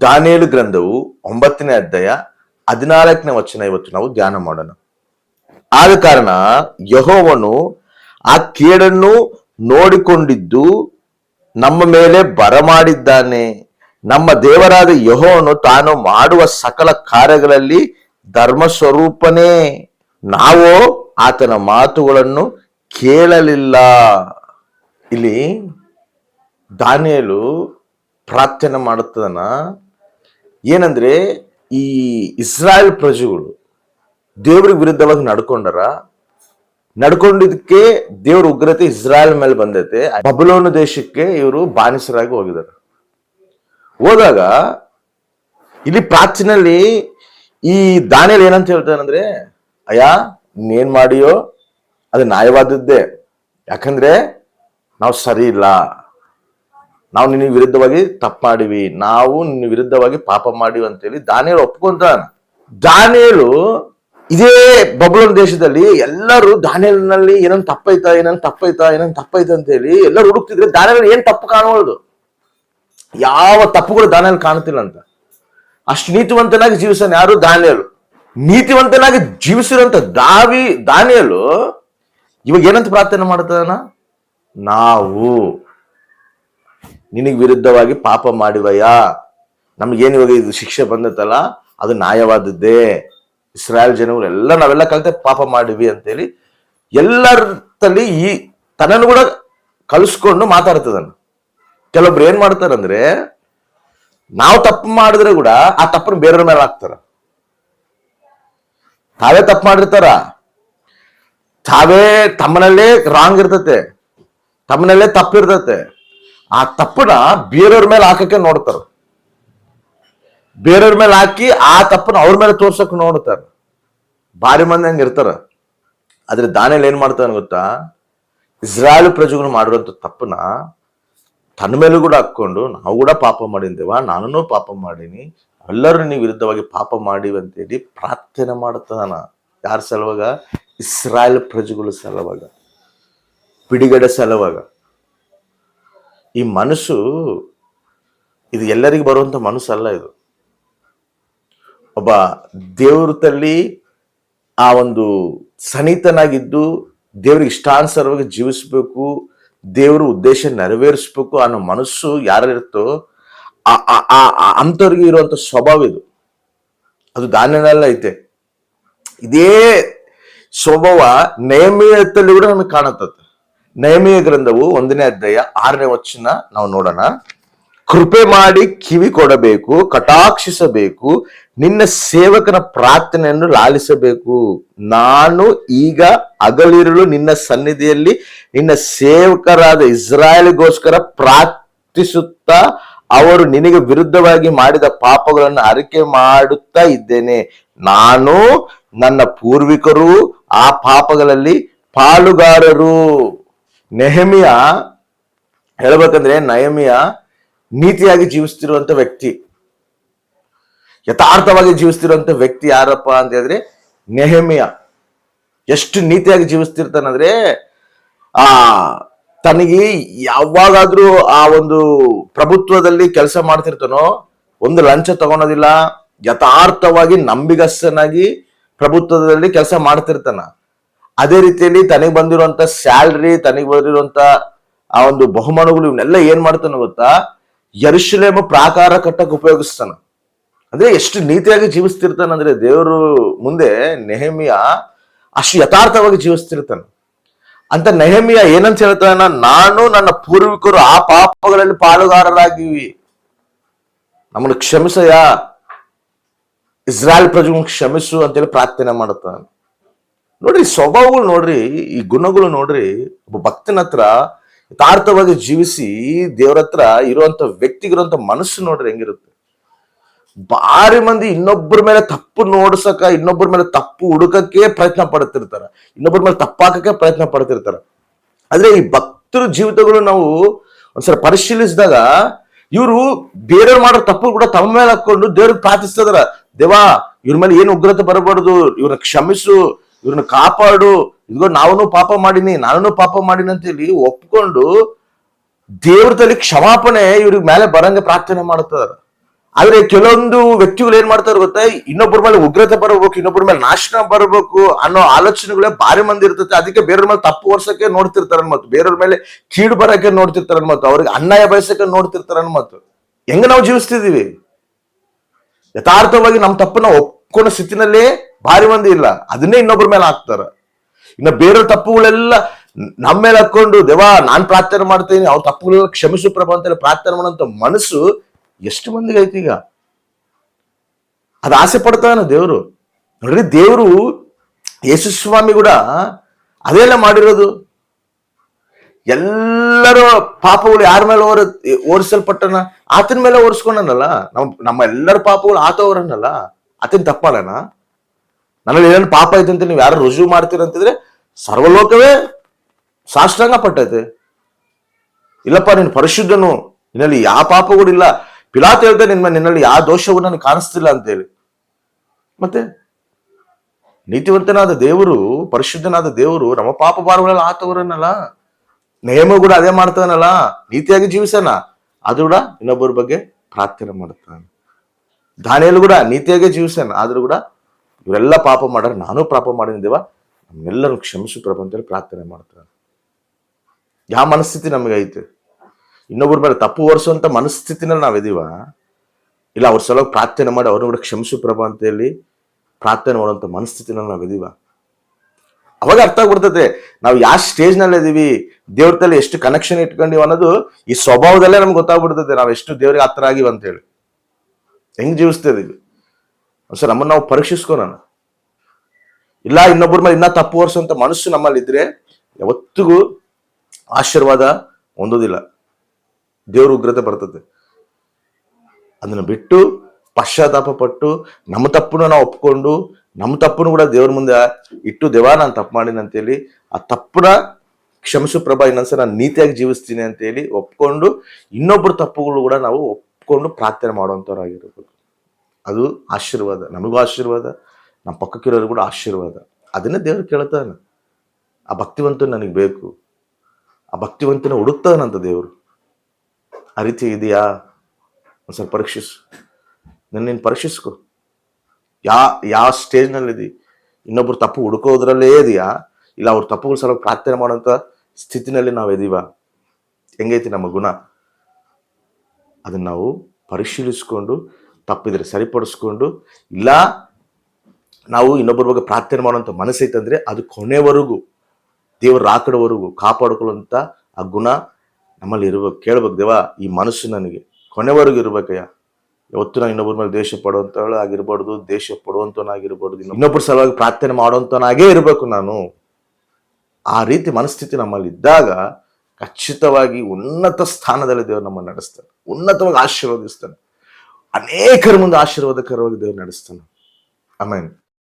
ದಾನಿಯಲು ಗ್ರಂಥವು ಒಂಬತ್ತನೇ ಅಧ್ಯಾಯ ಹದಿನಾಲ್ಕನೇ ವಚನ ಇವತ್ತು ನಾವು ಧ್ಯಾನ ಮಾಡೋಣ. ಆದ ಕಾರಣ ಯಹೋವನು ಆ ಕೇಡನ್ನು ನೋಡಿಕೊಂಡಿದ್ದು ನಮ್ಮ ಮೇಲೆ ಬರಮಾಡಿದ್ದಾನೆ. ನಮ್ಮ ದೇವರಾದ ಯಹೋವನು ತಾನು ಮಾಡುವ ಸಕಲ ಕಾರ್ಯಗಳಲ್ಲಿ ಧರ್ಮ ಸ್ವರೂಪನೇ ನಾವು ಆತನ ಮಾತುಗಳನ್ನು ಕೇಳಲಿಲ್ಲ. ಇಲ್ಲಿ ದಾನಿಯಲು ಪ್ರಾರ್ಥನೆ ಮಾಡುತ್ತದನ ಏನಂದ್ರೆ ಈ ಇಸ್ರಾಯೇಲ್ ಪ್ರಜೆಗಳು ದೇವ್ರಿಗೆ ವಿರುದ್ಧವಾಗಿ ನಡ್ಕೊಂಡರ, ನಡ್ಕೊಂಡಿದ್ದಕ್ಕೆ ದೇವ್ರ ಉಗ್ರತೆ ಇಸ್ರಾಯೇಲ್ ಮೇಲೆ ಬಂದೈತೆ. ಬಬಲೋನ ದೇಶಕ್ಕೆ ಇವರು ಬಾನಿಸರಾಗಿ ಹೋಗಿದ್ದಾರೆ. ಹೋದಾಗ ಇಲ್ಲಿ ಪ್ರಾಚೀನಲ್ಲಿ ಈ ದಾನಿಯಲ್ಲಿ ಏನಂತ ಹೇಳ್ತಾನಂದ್ರೆ ಅಯ್ಯ, ನೀನ್ ಮಾಡಿಯೋ ಅದು ನ್ಯಾಯವಾದದ್ದೇ. ಯಾಕಂದ್ರೆ ನಾವು ಸರಿ ಇಲ್ಲ. ನಾವು ನಿನ್ನ ವಿರುದ್ಧವಾಗಿ ತಪ್ಪು ಮಾಡಿವಿ ನಾವು ನಿನ್ನ ವಿರುದ್ಧವಾಗಿ ಪಾಪ ಮಾಡಿವಿ ಅಂತೇಳಿ ದಾನಿಯಲ್ ಒಪ್ಕೊಂತಾನ ದಾನಿಯಲು ಇದೇ ಬಬ್ಲನ್ ದೇಶದಲ್ಲಿ ಎಲ್ಲರೂ ದಾನಿಯಲ್ನಲ್ಲಿ ಏನನ್ ತಪ್ಪೈತಾ ಏನನ್ ತಪ್ಪೈತಾ ಏನನ್ ತಪ್ಪೈತಾ ಅಂತೇಳಿ ಎಲ್ಲರೂ ಹುಡುಕ್ತಿದ್ರೆ ದಾನಿಯಲ್ ಏನ್ ತಪ್ಪು ಕಾಣುವುದು ಯಾವ ತಪ್ಪುಗಳು ದಾನಿಯಲ್ ಕಾಣ್ತಿಲ್ಲ ಅಂತ. ಅಷ್ಟು ನೀತಿವಂತನಾಗಿ ಜೀವಿಸನ್ ಯಾರು ದಾನಿಯಲು? ನೀತಿವಂತನಾಗಿ ಜೀವಿಸಿರುವಂತ ದಾವಿ, ದಾನಿಯಲು ಇವಾಗ ಏನಂತ ಪ್ರಾರ್ಥನೆ ಮಾಡ್ತಾನ? ನಾವು. ನಿನಗೆ ವಿರುದ್ಧವಾಗಿ ಪಾಪ ಮಾಡಿವಯ್ಯ. ನಮ್ಗೇನು ಇವಾಗ ಇದು ಶಿಕ್ಷೆ ಬಂದತ್ತಲ್ಲ, ಅದು ನ್ಯಾಯವಾದದ್ದೇ. ಇಸ್ರಾಯಲ್ ಜನಗಳು ಎಲ್ಲ ನಾವೆಲ್ಲ ಕಲಿತೆ ಪಾಪ ಮಾಡಿವಿ ಅಂತೇಳಿ ಎಲ್ಲರ ತಲ್ಲಿ ಈ ತನ್ನನ್ನು ಕೂಡ ಕಲಿಸ್ಕೊಂಡು ಮಾತಾಡ್ತದನ್ನು. ಕೆಲವೊಬ್ರು ಏನ್ ಮಾಡ್ತಾರಂದ್ರೆ, ನಾವು ತಪ್ಪು ಮಾಡಿದ್ರೆ ಕೂಡ ಆ ತಪ್ಪನ್ನು ಬೇರೆಯವ್ರ ಮೇಲೆ ಹಾಕ್ತಾರ. ತಾವೇ ತಪ್ಪು ಮಾಡಿರ್ತಾರ. ತಾವೇ ತಮ್ಮನಲ್ಲೇ ರಾಂಗ್ ಇರ್ತತೆ. ತಮ್ಮನಲ್ಲೇ ತಪ್ಪಿರ್ತತೆ. ಆ ತಪ್ಪನ ಬೇರೆಯವ್ರ ಮೇಲೆ ಹಾಕಕ್ಕೆ ನೋಡ್ತಾರ. ಬೇರೆಯವ್ರ ಮೇಲೆ ಹಾಕಿ ಆ ತಪ್ಪನ ಅವ್ರ ಮೇಲೆ ತೋರ್ಸಕ್ ನೋಡ್ತಾರ. ಭಾರಿ ಮಂದಿ ಹಂಗ ಇರ್ತಾರ. ಆದ್ರೆ ದಾನಿಯಲ್ಲಿ ಏನ್ ಮಾಡ್ತಾನ ಗೊತ್ತಾ? ಇಸ್ರಾಯೇಲ್ ಪ್ರಜೆಗಳು ಮಾಡಿರುವಂತ ತಪ್ಪನ ತನ್ನ ಮೇಲೂ ಕೂಡ ಹಾಕೊಂಡು ನಾವು ಕೂಡ ಪಾಪ ಮಾಡಿದ್ದೇವ? ನಾನು ಪಾಪ ಮಾಡೀನಿ. ಎಲ್ಲರೂ ನೀವು ವಿರುದ್ಧವಾಗಿ ಪಾಪ ಮಾಡಿವಿ ಅಂತೇಳಿ ಪ್ರಾರ್ಥನೆ ಮಾಡ್ತಾನ. ಯಾರ ಸಲುವಾಗ? ಇಸ್ರಾಯೇಲ್ ಪ್ರಜೆಗಳು ಸಲುವಾಗ. ಬಿಡುಗಡೆ ಸಲುವಾಗ. ಈ ಮನಸ್ಸು, ಇದು ಎಲ್ಲರಿಗೂ ಬರುವಂಥ ಮನಸ್ಸಲ್ಲ ಇದು. ಒಬ್ಬ ದೇವ್ರ ತಲ್ಲಿ ಆ ಒಂದು ಸನಿತನಾಗಿದ್ದು ದೇವ್ರಿಗೆ ಇಷ್ಟಾನುಸಾರವಾಗಿ ಜೀವಿಸಬೇಕು, ದೇವ್ರ ಉದ್ದೇಶ ನೆರವೇರಿಸ್ಬೇಕು ಅನ್ನೋ ಮನಸ್ಸು ಯಾರಿರುತ್ತೋ ಅಂಥವ್ರಿಗೆ ಇರುವಂಥ ಸ್ವಭಾವ ಇದು. ಅದು ದಾನ್ಯನೆಲ್ಲ ಐತೆ. ಇದೇ ಸ್ವಭಾವ ನೇಮಿಯತ್ತಲ್ಲಿ ಕೂಡ ನಮಗೆ ಕಾಣುತ್ತದೆ ನಯಮಿಯ ಗ್ರಂಥವು ಒಂದನೇ ಅಧ್ಯಾಯ ಆರನೇ ವಚನ ನಾವು ನೋಡೋಣ. ಕೃಪೆ ಮಾಡಿ ಕಿವಿ ಕೊಡಬೇಕು, ಕಟಾಕ್ಷಿಸಬೇಕು, ನಿನ್ನ ಸೇವಕನ ಪ್ರಾರ್ಥನೆಯನ್ನು ಲಾಲಿಸಬೇಕು. ನಾನು ಈಗ ಅಗಲಿರಲು ನಿನ್ನ ಸನ್ನಿಧಿಯಲ್ಲಿ ನಿನ್ನ ಸೇವಕರಾದ ಇಸ್ರಾಯೇಲ್ಗೋಸ್ಕರ ಪ್ರಾರ್ಥಿಸುತ್ತಾ ಅವರು ನಿನಗೆ ವಿರುದ್ಧವಾಗಿ ಮಾಡಿದ ಪಾಪಗಳನ್ನು ಅರಿಕೆ ಮಾಡುತ್ತಾ ಇದ್ದೇನೆ. ನಾನು ನನ್ನ ಪೂರ್ವಿಕರು ಆ ಪಾಪಗಳಲ್ಲಿ ಪಾಲುಗಾರರು. ನೆಹಮಿಯ ಹೇಳ್ಬೇಕಂದ್ರೆ ನಯಮಿಯ ನೀತಿಯಾಗಿ ಜೀವಿಸ್ತಿರುವಂತ ವ್ಯಕ್ತಿ. ಯಥಾರ್ಥವಾಗಿ ಜೀವಿಸ್ತಿರುವಂತ ವ್ಯಕ್ತಿ ಯಾರಪ್ಪ ಅಂತ ಹೇಳಿದ್ರೆ ನೆಹಮಿಯ. ಎಷ್ಟು ನೀತಿಯಾಗಿ ಜೀವಿಸ್ತಿರ್ತಾನಂದ್ರೆ, ಆ, ತನಗೆ ಯಾವಾಗಾದ್ರೂ ಆ ಒಂದು ಪ್ರಭುತ್ವದಲ್ಲಿ ಕೆಲಸ ಮಾಡ್ತಿರ್ತಾನೋ, ಒಂದು ಲಂಚ ತಗೊಳೋದಿಲ್ಲ, ಯಥಾರ್ಥವಾಗಿ ನಂಬಿಗಸ್ತನಾಗಿ ಪ್ರಭುತ್ವದಲ್ಲಿ ಕೆಲಸ ಮಾಡ್ತಿರ್ತಾನ. ಅದೇ ರೀತಿಯಲ್ಲಿ ತನಗೆ ಬಂದಿರುವಂತ ಸ್ಯಾಲ್ರಿ ತನಗೆ ಬಂದಿರುವಂತ ಆ ಒಂದು ಬಹುಮಾನಗಳು ಇವನ್ನೆಲ್ಲ ಏನ್ ಮಾಡ್ತಾನೆ ಗೊತ್ತಾ? ಯರುಶಲೇಮ ಪ್ರಾಕಾರ ಕಟ್ಟಕ್ ಉಪಯೋಗಿಸ್ತಾನ. ಅಂದ್ರೆ ಎಷ್ಟು ನೀತಿಯಾಗಿ ಜೀವಿಸ್ತಿರ್ತಾನಂದ್ರೆ ದೇವರು ಮುಂದೆ ನೆಹಮಿಯ ಅಷ್ಟು ಯಥಾರ್ಥವಾಗಿ ಜೀವಿಸ್ತಿರ್ತಾನ. ಅಂತ ನೆಹಮಿಯ ಏನಂತ ಹೇಳ್ತಾನ? ನಾನು ನನ್ನ ಪೂರ್ವಿಕರು ಆ ಪಾಪಗಳಲ್ಲಿ ಪಾಲುಗಾರರಾಗಿವಿ. ನಮ್ಮನ್ನು ಕ್ಷಮಿಸಯ್ಯ. ಇಸ್ರಾಯೇಲ್ ಪ್ರಜೆಗಳನ್ನ ಕ್ಷಮಿಸು ಅಂತೇಳಿ ಪ್ರಾರ್ಥನೆ ಮಾಡುತ್ತಾನೆ ನೋಡ್ರಿ, ಸ್ವಭಾವಗಳು ನೋಡ್ರಿ, ಈ ಗುಣಗಳು ನೋಡ್ರಿ, ಒಬ್ಬ ಭಕ್ತನ ಹತ್ರ ಯಥಾರ್ಥವಾಗಿ ಜೀವಿಸಿ ದೇವ್ರ ಹತ್ರ ಇರುವಂತ ವ್ಯಕ್ತಿಗಿರುವಂತ ಮನಸ್ಸು ನೋಡ್ರಿ ಹೆಂಗಿರುತ್ತೆ. ಭಾರಿ ಮಂದಿ ಇನ್ನೊಬ್ಬರ ಮೇಲೆ ತಪ್ಪು ನೋಡ್ಸಕ ಇನ್ನೊಬ್ಬರ ಮೇಲೆ ತಪ್ಪು ಹುಡುಕಕ್ಕೆ ಪ್ರಯತ್ನ ಪಡ್ತಿರ್ತಾರ. ಇನ್ನೊಬ್ಬರ ಮೇಲೆ ತಪ್ಪಾಕಕ್ಕೆ ಪ್ರಯತ್ನ ಪಡ್ತಿರ್ತಾರ. ಆದ್ರೆ ಈ ಭಕ್ತರ ಜೀವಿತಗಳು ನಾವು ಒಂದ್ಸಲ ಪರಿಶೀಲಿಸಿದಾಗ ಇವರು ಬೇರೆಯವ್ರು ಮಾಡೋ ತಪ್ಪು ಕೂಡ ತಮ್ಮ ಮೇಲೆ ಹಾಕೊಂಡು ದೇವ್ರಿಗೆ ಪ್ರಾರ್ಥಿಸ್ತದಾರ. ದೇವಾ ಇವ್ರ ಮೇಲೆ ಏನು ಉಗ್ರತೆ ಬರಬಾರ್ದು, ಇವ್ರನ್ನ ಕ್ಷಮಿಸು ಇವ್ರನ್ನ ಕಾಪಾಡು. ಇದ್ಗೋ ನಾನು ಪಾಪ ಮಾಡೀನಿ ನಾನು ಪಾಪ ಮಾಡಿನಿ ಅಂತೇಳಿ ಒಪ್ಕೊಂಡು ದೇವ್ರದಲ್ಲಿ ಕ್ಷಮಾಪಣೆ ಇವ್ರಿಗೆ ಮೇಲೆ ಬರಂಗೆ ಪ್ರಾರ್ಥನೆ ಮಾಡ್ತಾರ ಆದ್ರೆ ಕೆಲವೊಂದು ವ್ಯಕ್ತಿಗಳು ಏನ್ ಮಾಡ್ತಾರೆ ಗೊತ್ತಾ? ಇನ್ನೊಬ್ಬರ ಮೇಲೆ ಉಗ್ರತೆ ಬರಬೇಕು ಇನ್ನೊಬ್ಬರ ಮೇಲೆ ನಾಶನ ಬರಬೇಕು ಅನ್ನೋ ಆಲೋಚನೆಗಳೇ ಭಾರಿ ಮಂದಿ ಇರ್ತೈತೆ. ಅದಕ್ಕೆ ಬೇರೆಯವ್ರ ಮೇಲೆ ತಪ್ಪು ವರ್ಷಕ್ಕೆ ನೋಡ್ತಿರ್ತಾರ ಅನ್ಮತ್ತು ಬೇರೆಯವ್ರ ಮೇಲೆ ಕೀಡು ಬರಕ್ಕೆ ನೋಡ್ತಿರ್ತಾರ ಅನ್ಮತ್ತು ಅವ್ರಿಗೆ ಅನ್ಯಾಯ ಬಯಸಕ್ಕೆ ನೋಡ್ತಿರ್ತಾರ ಅನ್ಮತ್ತು ಹೆಂಗ ನಾವು ಜೀವಿಸ್ತಿದೀವಿ ಯಥಾರ್ಥವಾಗಿ ನಮ್ಮ ತಪ್ಪನ್ನ ಒಪ್ಕೊಂಡ ಸ್ಥಿತಿನಲ್ಲೇ ಭಾರಿ ಮಂದಿ ಇಲ್ಲ. ಅದನ್ನೇ ಇನ್ನೊಬ್ಬರ ಮೇಲೆ ಹಾಕ್ತಾರ. ಇನ್ನು ಬೇರೆ ತಪ್ಪುಗಳೆಲ್ಲ ನಮ್ಮ ಮೇಲೆ ಹಾಕೊಂಡು ದೇವಾ ನಾನು ಪ್ರಾರ್ಥನೆ ಮಾಡ್ತೀನಿ, ಅವ್ರ ತಪ್ಪುಗಳೆಲ್ಲ ಕ್ಷಮಿಸು ಪ್ರಭು ಅಂತೇಳಿ ಪ್ರಾರ್ಥನೆ ಮಾಡೋಂಥ ಮನಸ್ಸು ಎಷ್ಟು ಮಂದಿಗೆ ಐತಿ ಈಗ? ಅದು ಆಸೆ ಪಡ್ತಾನ ದೇವರು. ನೋಡ್ರಿ, ದೇವರು ಯೇಸು ಸ್ವಾಮಿ ಕೂಡ ಅದೆಲ್ಲ ಮಾಡಿರೋದು. ಎಲ್ಲರೂ ಪಾಪಗಳು ಯಾರ ಮೇಲೆ ಓರ ಓಡಿಸಲ್ಪಟ್ಟನ ಆತನ ಮೇಲೆ ಓಡಿಸ್ಕೊಂಡನಲ್ಲ ನಮ್ಮ ನಮ್ಮ ಎಲ್ಲರ ಪಾಪಗಳು ಆತ ಆತನ ತಪ್ಪಾಡಣ ನನ್ನಲ್ಲಿ ಏನೇನು ಪಾಪ ಐತೆ ಅಂತ ನೀವು ಯಾರು ರುಜುವು ಮಾಡ್ತೀರಂತಿದ್ರೆ ಸರ್ವಲೋಕವೇ ಸಾಷ್ಟಾಂಗ ಪಟ್ಟೈತೆ. ಇಲ್ಲಪ್ಪ, ನೀನು ಪರಿಶುದ್ಧನು. ನಿನ್ನಲ್ಲಿ ಯಾವ ಪಾಪಗಳು ಇಲ್ಲ. ಪಿಲಾತ್ ಹೇಳ್ದೆ ನಿನ್ನ ನಿನ್ನಲ್ಲಿ ಯಾವ ದೋಷವೂ ನನಗೆ ಕಾಣಿಸ್ತಿಲ್ಲ ಅಂತೇಳಿ. ಮತ್ತೆ ನೀತಿವಂತನಾದ ದೇವರು, ಪರಿಶುದ್ಧನಾದ ದೇವರು ನಮ್ಮ ಪಾಪ ಭಾರಗಳೆಲ್ಲ ಆತವರನ್ನಲ್ಲ. ನೇಮ ಕೂಡ ಅದೇ ಮಾಡ್ತಾನಲ್ಲ. ನೀತಿಯಾಗಿ ಜೀವಿಸೋಣ. ಅದು ಕೂಡ ಇನ್ನೊಬ್ಬರ ಬಗ್ಗೆ ಪ್ರಾರ್ಥನೆ ಮಾಡ್ತಾನೆ ದಾನಿಯಲ್ಲೂ ಕೂಡ ನೀತಿಯಾಗೆ ಜೀವಿಸ್ತಾನೆ. ಆದರೂ ಕೂಡ ಇವರೆಲ್ಲ ಪಾಪ ಮಾಡ್ರೆ, ನಾನು ಪಾಪ ಮಾಡಿದ್ದೇವ ನಮ್ಮೆಲ್ಲರೂ ಕ್ಷಮಿಸು ಅಂತೇಳಿ ಪ್ರಾರ್ಥನೆ ಮಾಡ್ತಾರೆ. ಯಾವ ಮನಸ್ಥಿತಿ ನಮಗೈತೆ ಇನ್ನೊಬ್ಬರ ಮೇಲೆ ತಪ್ಪು ಹೊರಿಸುವಂಥ ಮನಸ್ಥಿತಿನಲ್ಲಿ ನಾವಿದೀವ ಇಲ್ಲ, ಅವ್ರ ಸಲುವಾಗಿ ಪ್ರಾರ್ಥನೆ ಮಾಡಿ ಅವ್ರನ್ನ ಕೂಡ ಕ್ಷಮಿಸು ಅಂತೇಳಿ ಪ್ರಾರ್ಥನೆ ಮಾಡುವಂಥ ಮನಸ್ಥಿತಿನಲ್ಲಿ ನಾವಿದೀವ ಅವಾಗ ಅರ್ಥ ಆಗ್ಬಿಡ್ತದೆ, ನಾವು ಯಾವ ಸ್ಟೇಜ್ನಲ್ಲಿ ಇದೀವಿ, ದೇವ್ರ ತಲೆ ಎಷ್ಟು ಕನೆಕ್ಷನ್ ಇಟ್ಕೊಂಡಿವಿ ಅನ್ನೋದು ಈ ಸ್ವಭಾವದಲ್ಲೇ ನಮ್ಗೆ ಗೊತ್ತಾಗ್ಬಿಡ್ತದೆ ನಾವು ಎಷ್ಟು ದೇವ್ರಿಗೆ ಹತ್ರ ಆಗಿವ ಅಂತ ಹೇಳಿ. ಹೆಂಗ್ ಜೀವಿಸ್ತಾ ಇದೀವಿ ಸರ್ ನಮ್ಮನ್ನು ನಾವು ಪರೀಕ್ಷಿಸ್ಕೋಣ ಇಲ್ಲ, ಇನ್ನೊಬ್ಬರ ಮೇಲೆ ಇನ್ನೂ ತಪ್ಪು ಹೊರಿಸುವಂತ ಮನಸ್ಸು ನಮ್ಮಲ್ಲಿ ಇದ್ರೆ ಯಾವತ್ತಿಗೂ ಆಶೀರ್ವಾದ ಹೊಂದೋದಿಲ್ಲ ದೇವ್ರ ಉಗ್ರತೆ ಬರ್ತದೆ. ಅದನ್ನು ಬಿಟ್ಟು ಪಶ್ಚಾತ್ತಾಪ ಪಟ್ಟು ನಮ್ಮ ತಪ್ಪನ್ನು ನಾವು ಒಪ್ಕೊಂಡು, ನಮ್ಮ ತಪ್ಪನ್ನು ಕೂಡ ದೇವ್ರ ಮುಂದೆ ಇಟ್ಟು ದೇವ ನಾನು ತಪ್ಪು ಮಾಡೀನಿ ಅಂತೇಳಿ ಆ ತಪ್ಪನ್ನ ಕ್ಷಮಿಸು ಪ್ರಭಾ, ಇನ್ನೊಂದ್ಸಲ ನಾನು ನೀತಿಯಾಗಿ ಜೀವಿಸ್ತೀನಿ ಅಂತೇಳಿ ಒಪ್ಕೊಂಡು ಇನ್ನೊಬ್ಬರ ತಪ್ಪುಗಳು ಕೂಡ ನಾವು ಒಪ್ಕೊಂಡು ಪ್ರಾರ್ಥನೆ ಮಾಡುವಂಥವ್ರಾಗಿರ್ಬೇಕು. ಅದು ಆಶೀರ್ವಾದ, ನಮಗೂ ಆಶೀರ್ವಾದ, ನಮ್ಮ ಪಕ್ಕಕ್ಕಿರೋರು ಕೂಡ ಆಶೀರ್ವಾದ. ಅದನ್ನೇ ದೇವರು ಕೇಳ್ತಾನೆ. ಆ ಭಕ್ತಿವಂತ ನನಗೆ ಬೇಕು. ಆ ಭಕ್ತಿವಂತನ ಹುಡುಕ್ತಾನಂತ ದೇವರು. ಆ ರೀತಿ ಇದೆಯಾ? ಒಂದು ಸ್ವಲ್ಪ ಪರೀಕ್ಷಿಸು. ನನ್ನೇನು ನೀನು ಪರೀಕ್ಷಿಸ್ಕೊ. ಯಾ ಯಾವ ಸ್ಟೇಜ್ನಲ್ಲಿದಿ? ಇನ್ನೊಬ್ರು ತಪ್ಪು ಹುಡುಕೋದ್ರಲ್ಲೇ ಇದೆಯಾ? ಇಲ್ಲ ಅವ್ರ ತಪ್ಪುಗಳು ಸಲ ಪ್ರಾರ್ಥನೆ ಮಾಡೋಂಥ ಸ್ಥಿತಿನಲ್ಲಿ ನಾವು ಇದೀವ ಹೆಂಗೈತಿ ನಮ್ಮ ಗುಣ? ಅದನ್ನ ನಾವು ಪರಿಶೀಲಿಸ್ಕೊಂಡು, ತಪ್ಪಿದರೆ ಸರಿಪಡಿಸ್ಕೊಂಡು, ಇಲ್ಲ ನಾವು ಇನ್ನೊಬ್ಬರ ಬಗ್ಗೆ ಪ್ರಾರ್ಥನೆ ಮಾಡುವಂಥ ಮನಸ್ಸೈತಂದರೆ ಅದು ಕೊನೆವರೆಗೂ, ದೇವರ ರಾಕಡವರೆಗೂ ಕಾಪಾಡ್ಕೊಳ್ಳುವಂಥ ಆ ಗುಣ ನಮ್ಮಲ್ಲಿ ಇರ್ಬೇಕು ಕೇಳ್ಬೇಕು, ದೇವ ಈ ಮನಸ್ಸು ನನಗೆ ಕೊನೆವರೆಗೂ ಇರ್ಬೇಕಯ್ಯ. ಯಾವತ್ತು ನಾನು ಇನ್ನೊಬ್ಬರ ಮೇಲೆ ದೇಶ ಪಡುವಂಥವಳು ಆಗಿರ್ಬಾರ್ದು ದೇಶ ಪಡುವಂಥವನಾಗಿರ್ಬಾರ್ದು ಇನ್ನೊಬ್ಬರ ಸಲುವಾಗಿ ಪ್ರಾರ್ಥನೆ ಮಾಡುವಂಥವನಾಗೇ ಇರಬೇಕು ನಾನು. ಆ ರೀತಿ ಮನಸ್ಥಿತಿ ನಮ್ಮಲ್ಲಿ ಇದ್ದಾಗ ಖಚಿತವಾಗಿ ಉನ್ನತ ಸ್ಥಾನದಲ್ಲಿ ದೇವರು ನಮ್ಮನ್ನು ನಡೆಸ್ತಾನೆ ಉನ್ನತವಾಗಿ ಆಶೀರ್ವದಿಸ್ತಾನೆ ಅನೇಕರ ಮುಂದೆ ಆಶೀರ್ವಾದಕರವಾಗಿ ದೇವರು ನಡೆಸ್ತಾನೆ ಆಮೇಲೆ